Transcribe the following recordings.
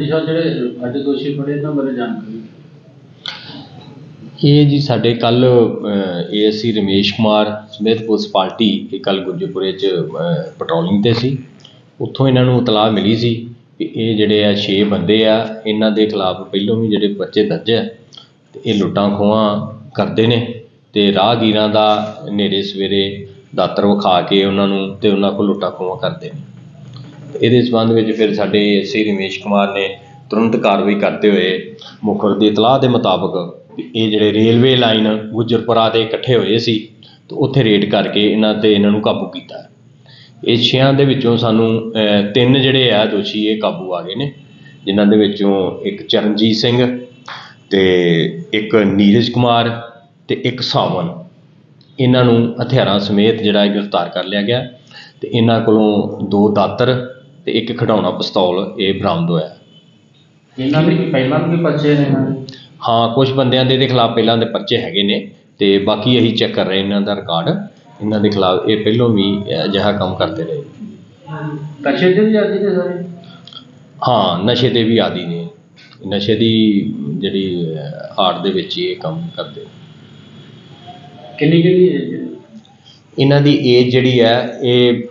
ਸਾਹਿਬ ਜਿਹੜੇ ਅੱਜ ਦੋਸ਼ੀ ਫੜੇ, ਇਹਨਾਂ ਬਾਰੇ ਜਾਣਕਾਰੀ ਇਹ ਜੀ ਸਾਡੇ ਕੱਲ ਏਐਸਸੀ ਰਮੇਸ਼ ਕੁਮਾਰ ਸਮੇਤ ਪੁਲਿਸ ਪਾਰਟੀ ਇਹ ਕੱਲ ਗੁਰਜੀਪੁਰੇ 'ਚ ਪੈਟਰੋਲਿੰਗ ਤੇ ਸੀ। ਉੱਥੋਂ ਇਹਨਾਂ ਨੂੰ ਇਤਲਾਹ ਮਿਲੀ ਸੀ ਕਿ ਇਹ ਜਿਹੜੇ ਆ 6 ਬੰਦੇ ਆ, ਇਹਨਾਂ ਦੇ ਖਿਲਾਫ ਪਹਿਲੋਂ ਵੀ ਜਿਹੜੇ ਬੱਚੇ ਦਰਜ ਹੈ ਤੇ ਇਹ ਲੁੱਟਾਂ ਖੋਹਾਂ ਕਰਦੇ ਨੇ ਤੇ ਰਾਹਗੀਰਾਂ ਦਾ ਨੇਰੇ ਸਵੇਰੇ ਦਾਤਰ ਵਿਖਾ ਕੇ ਉਹਨਾਂ ਨੂੰ ਤੇ ਉਹਨਾਂ ਕੋਲ ਲੁੱਟਾਂ ਖੋਹਾਂ ਕਰਦੇ ਨੇ। ਇਹਦੇ ਸੰਬੰਧ ਵਿੱਚ ਫਿਰ ਸਾਡੇ ਏਐਸਸੀ ਰਮੇਸ਼ ਕੁਮਾਰ ਨੇ ਤੁਰੰਤ ਕਾਰਵਾਈ ਕਰਦੇ ਹੋਏ ਮੁਖਰ ਦੀ ਇਤਲਾਹ ਦੇ ਮੁਤਾਬਕ ਇਹ ਜਿਹੜੇ ਰੇਲਵੇ ਲਾਈਨ ਗੁਜਰਪੁਰਾ ਦੇ ਇਕੱਠੇ ਹੋਏ ਸੀ, ਤੇ ਉੱਥੇ ਰੇਡ ਕਰਕੇ ਇਹਨਾਂ ਤੇ ਇਹਨਾਂ ਨੂੰ ਕਾਬੂ ਕੀਤਾ। ਇਹ ਛਿਆਂ ਦੇ ਵਿੱਚੋਂ ਸਾਨੂੰ ਤਿੰਨ ਜਿਹੜੇ ਆ ਦੋਸ਼ੀ ਇਹ ਕਾਬੂ ਆ ਗਏ ਨੇ, ਜਿਨ੍ਹਾਂ ਦੇ ਵਿੱਚੋਂ ਇੱਕ ਚਰਨਜੀਤ ਸਿੰਘ ਤੇ ਇੱਕ ਨੀਰਜ ਕੁਮਾਰ ਤੇ ਇੱਕ ਸਾਵਨ। ਇਹਨਾਂ ਨੂੰ ਹਥਿਆਰਾਂ ਸਮੇਤ ਜਿਹੜਾ ਗ੍ਰਿਫਤਾਰ ਕਰ ਲਿਆ ਗਿਆ, ਤੇ ਇਹਨਾਂ ਕੋਲੋਂ ਦੋ ਦਾਤਰ ਤੇ ਇੱਕ ਖਿਡੌਣਾ ਪਿਸਤੌਲ ਇਹ ਬਰਾਮਦ ਹੋਇਆ। ਇਹਨਾਂ ਦੇ ਵੀ ਪਹਿਲਾਂ ਵੀ ਬੱਚੇ ਨੇ ਇਹਨਾਂ ਦੇ? ਹਾਂ ਕੁਝ ਬੰਦਿਆਂ ਦੇ ਇਹਦੇ ਖਿਲਾਫ ਪਹਿਲਾਂ ਦੇ ਪਰਚੇ ਹੈਗੇ ਨੇ ਤੇ ਬਾਕੀ ਅਸੀਂ ਚੈੱਕ ਕਰ ਰਹੇ ਇਹਨਾਂ ਦਾ ਰਿਕਾਰਡ। ਇਹਨਾਂ ਦੇ ਖਿਲਾਫ ਇਹ ਪਹਿਲੋਂ ਵੀ ਅਜਿਹਾ ਕੰਮ ਕਰਦੇ ਰਹੇ। ਕਸ਼ੇ ਦੇ ਵੀ ਆਦੀ ਨੇ ਸਾਰੇ? ਹਾਂ ਨਸ਼ੇ ਦੇ ਵੀ ਆਦੀ ਨੇ। ਨਸ਼ੇ ਦੀ ਜਿਹੜੀ ਆੜ ਦੇ ਵਿੱਚ ਹੀ ਇਹ ਕੰਮ ਕਰਦੇ ਕਿੰਨੀ ਕਿੰਨੀ? ਇਹਨਾਂ ਦੀ ਏਜ ਜਿਹੜੀ ਹੈ ਇਹ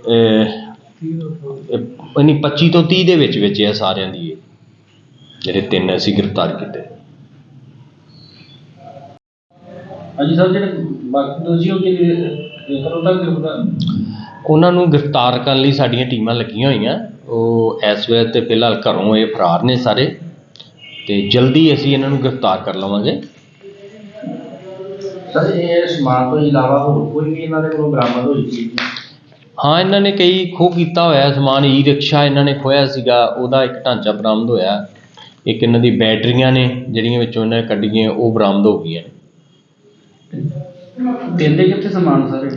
ਨਹੀਂ 25 ਤੋਂ 30 ਦੇ ਵਿੱਚ ਵਿੱਚ ਹੈ ਸਾਰਿਆਂ ਦੀ ਇਹ ਜਿਹੜੇ ਤਿੰਨ ਅਸੀਂ ਗ੍ਰਿਫਤਾਰ ਕੀਤੇ। ਹਾਂਜੀ ਸਾਹਿਬ ਜਿਹੜੇ ਬਾਕੀ ਦੋਸ਼ੀ ਹੋ ਗਏ ਕਦੋਂ ਤੱਕ ਗ੍ਰਿਫਤਾਰ ਉਹਨਾਂ ਨੂੰ ਗ੍ਰਿਫਤਾਰ ਕਰਨ ਲਈ ਸਾਡੀਆਂ ਟੀਮਾਂ ਲੱਗੀਆਂ ਹੋਈਆਂ। ਉਹ ਇਸ ਵੇਲੇ ਤੇ ਫਿਲਹਾਲ ਘਰੋਂ ਇਹ ਫਰਾਰ ਨੇ ਸਾਰੇ। ਤੇ ਜਲਦੀ ਅਸੀਂ ਇਹਨਾਂ ਨੂੰ ਗ੍ਰਿਫਤਾਰ ਕਰ ਲਵਾਂਗੇ। ਸਰ ਇਹ ਸਮਾਨ ਤੋਂ ਇਲਾਵਾ ਹੋਰ ਕੋਈ ਵੀ ਇਹਨਾਂ ਦੇ ਕੋਲੋਂ ਬਰਾਮਦ ਹੋਈ ਸੀ? ਹਾਂ ਇਹਨਾਂ ਨੇ ਕਈ ਖੋਹ ਕੀਤਾ ਹੋਇਆ ਸਮਾਨ ਈ ਰਿਕਸ਼ਾ ਇਹਨਾਂ ਨੇ ਖੋਇਆ ਸੀਗਾ ਉਹਦਾ ਇੱਕ ਢਾਂਚਾ ਬਰਾਮਦ ਹੋਇਆ। ਇੱਕ ਇਹਨਾਂ ਦੀ ਬੈਟਰੀਆਂ ਨੇ ਜਿਹੜੀਆਂ ਵਿੱਚੋਂ ਇਹਨਾਂ ਨੇ ਕੱਢੀਆਂ ਉਹ ਬਰਾਮਦ ਹੋ ਗਈਆਂ ਦਿੰਦੇ ਕਿੱਥੇ ਸਮਾਨ ਸਾਰੇ?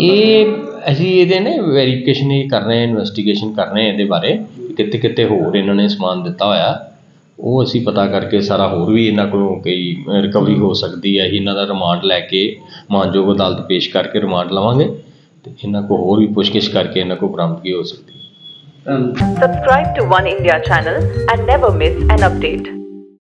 ਇਹ ਅਸੀਂ ਇਹਦੇ ਨੇ ਵੈਰੀਫਿਕੇਸ਼ਨ ਹੀ ਕਰ ਰਹੇ ਹਾਂ ਇਨਵੈਸਟੀਗੇਸ਼ਨ ਕਰ ਰਹੇ ਹਾਂ ਇਹਦੇ ਬਾਰੇ ਕਿੱਥੇ ਕਿੱਥੇ ਹੋਰ ਇਹਨਾਂ ਨੇ ਸਮਾਨ ਦਿੱਤਾ ਹੋਇਆ। ਉਹ ਅਸੀਂ ਪਤਾ ਕਰਕੇ ਸਾਰਾ ਹੋਰ ਵੀ ਇਹਨਾਂ ਕੋਲੋਂ ਕਈ ਰਿਕਵਰੀ ਹੋ ਸਕਦੀ ਹੈ। ਇਹਨਾਂ ਦਾ ਰਿਮਾਂਡ ਲੈ ਕੇ ਮਾਨਯੋਗ ਅਦਾਲਤ ਪੇਸ਼ ਕਰਕੇ ਰਿਮਾਂਡ ਲਵਾਂਗੇ। ਤੇ ਇਹਨਾਂ ਕੋ ਹੋਰ ਵੀ ਪੁੱਛਗਿੱਛ ਕਰਕੇ ਇਹਨਾਂ ਕੋ ਬਰਾਮਦਗੀ ਹੋ ਸਕਦੀ ਹੈ subscribe to one India channel and never miss an update